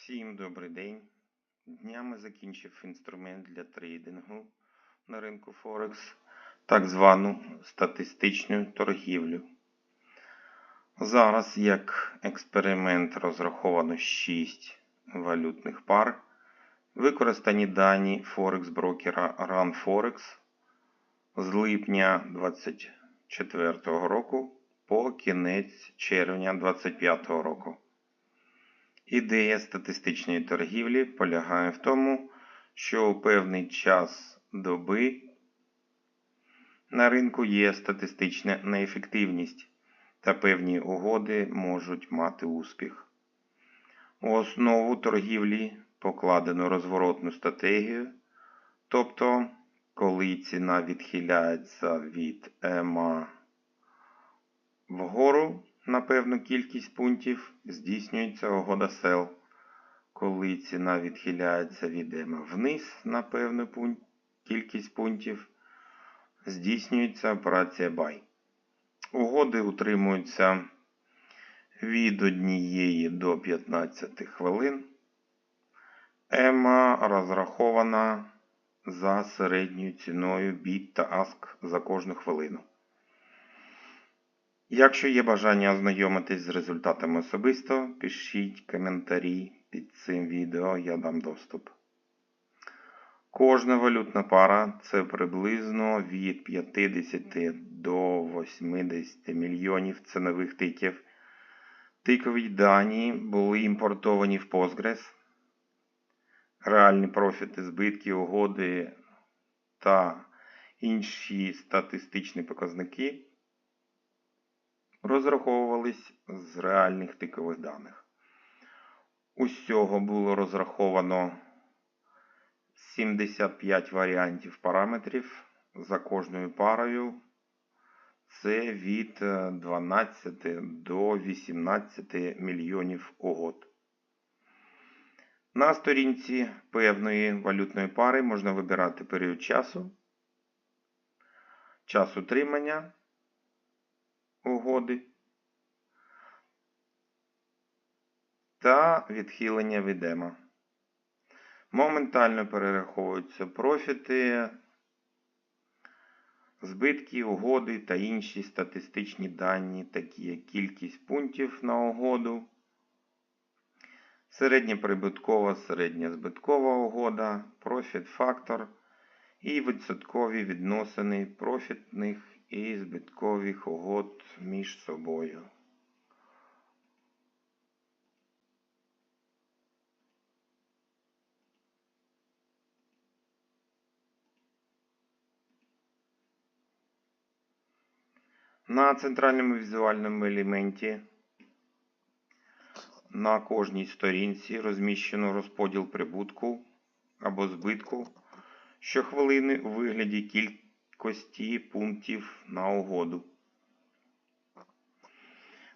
Всім добрий день. Днями закінчив інструмент для трейдингу на ринку Форекс, так звану статистичну торгівлю. Зараз як експеримент розраховано 6 валютних пар. Використані дані Форекс брокера RunForex з липня 2024 року по кінець червня 2025 року. Ідея статистичної торгівлі полягає в тому, що у певний час доби на ринку є статистична неефективність та певні угоди можуть мати успіх. У основу торгівлі покладено розворотну стратегію, тобто, коли ціна відхиляється від ЕМА вгору на певну кількість пунктів здійснюється угода сел. Коли ціна відхиляється від ЕМА вниз на певну пункт, кількість пунктів, здійснюється операція Buy. Угоди утримуються від 1 до 15 хвилин. ЕМА розрахована за середньою ціною BIT та ASK за кожну хвилину. Якщо є бажання ознайомитись з результатами особисто, пишіть коментарі під цим відео, я дам доступ. Кожна валютна пара це приблизно від 50 до 80 мільйонів цінових тиків. Тикові дані були імпортовані в Postgres. Реальні профіти, збитки, угоди та інші статистичні показники розраховувались з реальних тикових даних. Усього було розраховано 75 варіантів параметрів за кожною парою. Це від 12 до 18 мільйонів угод. На сторінці певної валютної пари можна вибирати період часу, час утримання угоди та відхилення від ЕМА. Моментально перераховуються профіти, збитки, угоди та інші статистичні дані, такі як кількість пунктів на угоду, середньоприбуткова, середньозбиткова угода, профіт фактор і відсоткові відносини профітних і збиткових угод між собою. На центральному візуальному елементі на кожній сторінці розміщено розподіл прибутку або збитку щохвилини у вигляді кількості пунктів на угоду.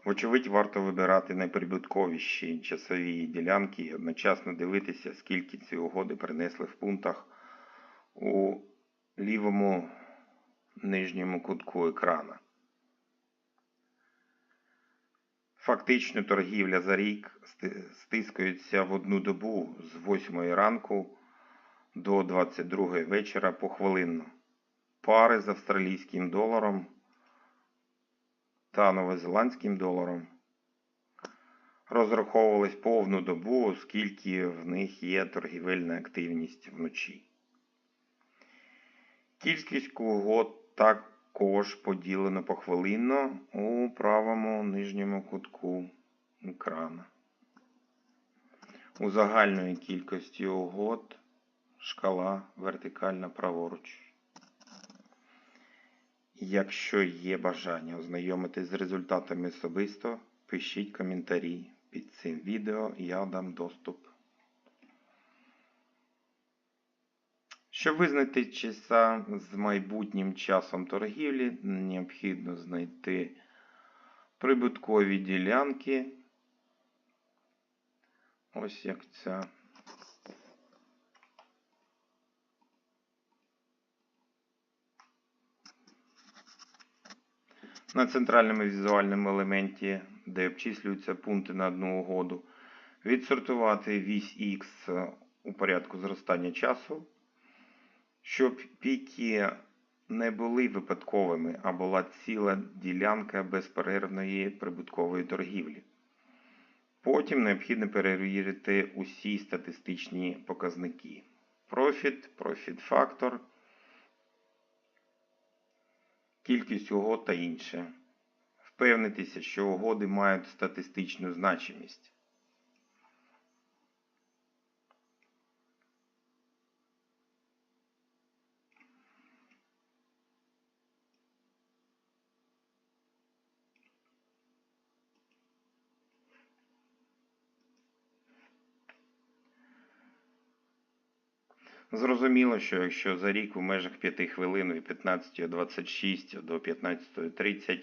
Вочевидь, варто вибирати найприбутковіші часові ділянки і одночасно дивитися, скільки ці угоди принесли в пунктах у лівому нижньому кутку екрана. Фактично торгівля за рік стискається в одну добу з 8 ранку до 22 вечора похвилинно. Пари з австралійським доларом та новозеландським доларом розраховувались повну добу, оскільки в них є торгівельна активність вночі. Кількість угод також поділено похвилинно у правому нижньому кутку екрана. У загальної кількості угод шкала вертикальна праворуч. Якщо є бажання ознайомитись з результатами особисто, пишіть коментарі під цим відео, я дам доступ. Щоб визнати часа з майбутнім часом торгівлі, необхідно знайти прибуткові ділянки. Ось як ця. На центральному візуальному елементі, де обчислюються пункти на одну угоду, Відсортувати вісь X у порядку зростання часу, щоб піки не були випадковими, а була ціла ділянка безперервної прибуткової торгівлі. Потім необхідно перевірити усі статистичні показники. Профіт, профіт-фактор, кількість угод та інше. Впевнитися, що угоди мають статистичну значимість. Зрозуміло, що якщо за рік у межах 5 хвилин від 15.26 до 15.30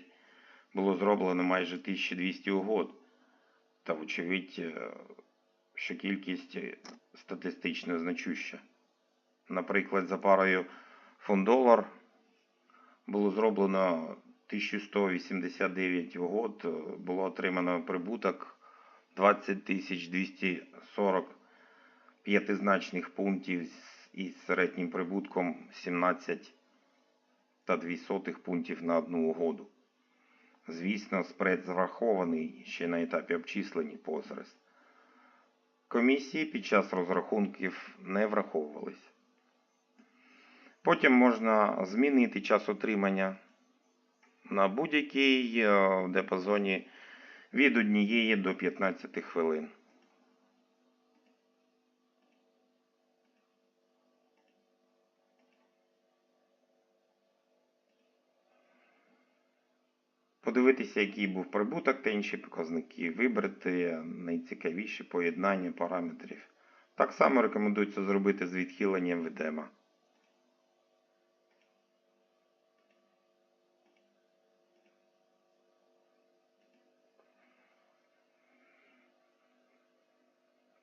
було зроблено майже 1200 угод, та вочевидь, е, що кількість статистично значуща. Наприклад, за парою фунт-долар було зроблено 1189 угод, е, було отримано прибуток 20 240 п'ятизначних пунктів із середнім прибутком 17 та 2 сотих пунктів на одну угоду. Звісно, спред зрахований ще на етапі обчислення позрест. Комісії під час розрахунків не враховувались. Потім можна змінити час отримання на будь-який е, диапазоні від 1 до 15 хвилин. Подивитися, який був прибуток та інші показники, вибрати найцікавіші поєднання параметрів. Так само рекомендується зробити з відхиленням від ема.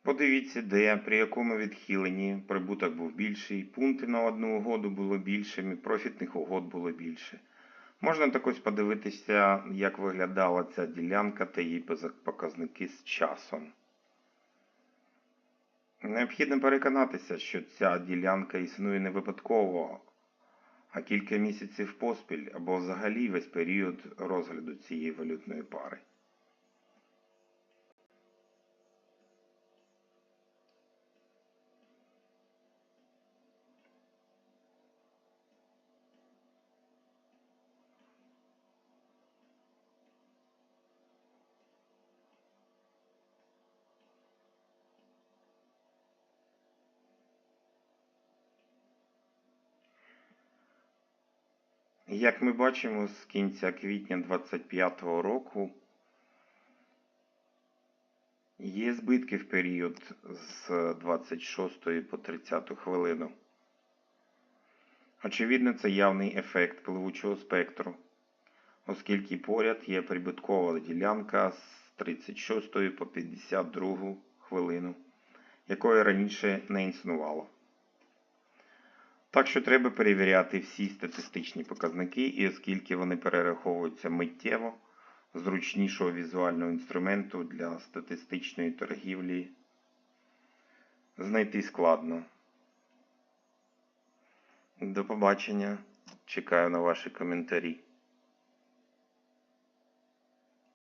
Подивіться, де при якому відхиленні прибуток був більший, пункти на одну угоду було більшими, профітних угод було більше. Можна також подивитися, як виглядала ця ділянка та її показники з часом. Необхідно переконатися, що ця ділянка існує не випадково, а кілька місяців поспіль або взагалі весь період розгляду цієї валютної пари. Як ми бачимо, з кінця квітня 2025 року є збитки в період з 26 по 30 хвилину. Очевидно, це явний ефект пливучого спектру, оскільки поряд є прибуткова ділянка з 36 по 52 хвилину, якої раніше не існувало. Так що треба перевіряти всі статистичні показники, і оскільки вони перераховуються миттєво, зручнішого візуального інструменту для статистичної торгівлі знайти складно. До побачення. Чекаю на ваші коментарі.